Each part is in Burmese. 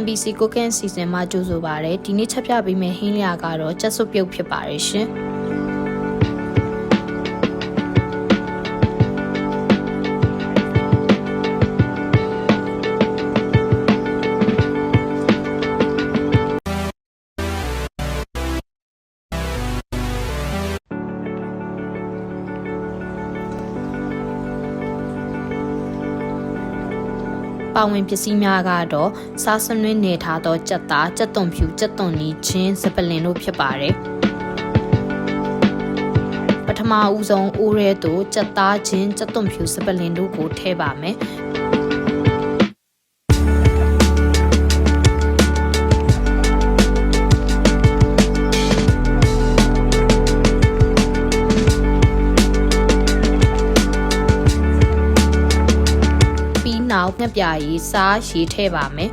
MBC ကိုကန့်စီစဉ်မှာကြိုဆိုပါရယ်ဒီနေ့ချက်ပြပေးမယ့်ဟင်းလျာကတော့ချက်စွပ်ပြုတ်ဖြစ်ပါတယ်ရှင် ပါဝင်ပစ္စည်းများကတော့စားစနွင်းနေထားသောကြက်သားကြက်သွန်ဖြူကြက်သွန်နီချင်းစပလင်တို့ဖြစ်ပါတယ်ပထမဦးဆုံးအိုးရဲသို့ကြက်သားချင်းကြက်သွန်ဖြူစပလင်တို့ကိုထည့်ပါမယ် နောက်ငှက်ပြာရီစားရေထည့်ပါမယ်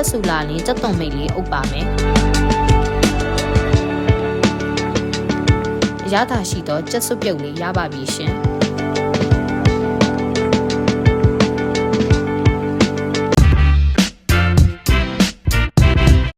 က်ဆူလာရင်ကြက်သွန်မိတ်လေးအုပ်ပါမယ်အရသာရှိသောကြက်စွပ်ပြုတ်လေးရပါပြီရှင်